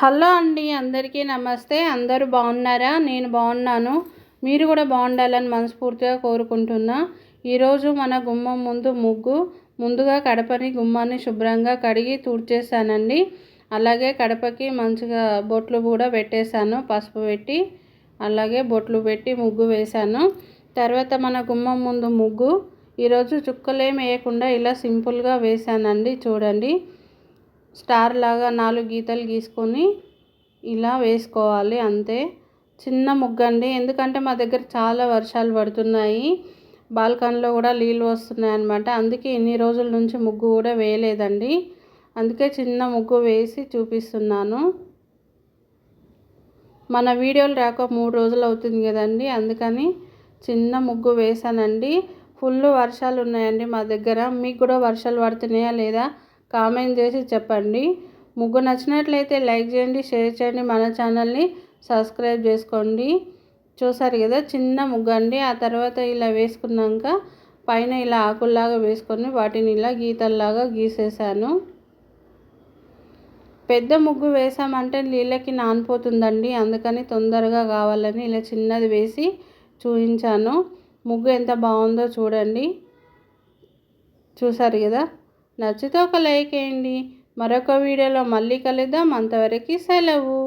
Hello అండి అందరికీ నమస్తే. అందరూ బాగున్నారా? నేను బాగున్నాను. మీరు కూడా బాగుండాలని మనస్ఫూర్తిగా కోరుకుంటున్నా. ఈరోజు మన గుమ్మం ముందు ముగ్గు ముందుగా కడపని గుమ్మాన్ని శుభ్రంగా కడిగి తుడిచేసానండి అలాగే కడపకి మంచిగా బొట్లు కూడా పెట్టేశాను పసుపు పెట్టి. అలాగే బొట్లు పెట్టి ముగ్గు వేశాను. తర్వాత మన గుమ్మం ముందు ముగ్గు. ఈరోజు చుక్కలేం వేయకుండా ఇలా సింపుల్గా వేశానండి చూడండి. స్టార్ లాగా నాలుగు గీతలు గీసుకొని ఇలా వేసుకోవాలి అంతే. చిన్న ముగ్గండి. ఎందుకంటే మా దగ్గర చాలా వర్షాలు పడుతున్నాయి. బాల్కనీలో కూడా నీళ్ళు వస్తున్నాయి అన్నమాట. అందుకే ఇన్ని రోజుల నుంచి ముగ్గు కూడా వేయలేదండి. అందుకే చిన్న ముగ్గు వేసి చూపిస్తున్నాను. మన వీడియోలు రాక మూడు రోజులు అవుతుంది కదండి. అందుకని చిన్న ముగ్గు వేసానండి ఫుల్ వర్షాలు ఉన్నాయండి మా దగ్గర. మీకు కూడా వర్షాలు పడుతున్నాయా లేదా? కామెంట్ చేసి చెప్పండి. ముగ్గు నచ్చినట్లయితే లైక్ చేయండి షేర్ చేయండి మన ఛానల్ని సబ్స్క్రైబ్ చేసుకోండి. చూసారు కదా చిన్న ముగ్గు అండి. ఆ తర్వాత ఇలా వేసుకున్నాక పైన ఇలా ఆకుల్లాగా వేసుకొని వాటిని ఇలా గీతల్లాగా గీసేసాను పెద్ద ముగ్గు వేసామంటే నీళ్ళకి నానిపోతుందండి. అందుకని తొందరగా కావాలని ఇలా చిన్నది వేసి చూపించాను. ముగ్గు ఎంత బాగుందో చూడండి. చూసారు కదా నచ్చితే ఒక లైక్ వేయండి. మరొక వీడియోలో మళ్ళీ కలుద్దాం. అంతవరకు సెలవు.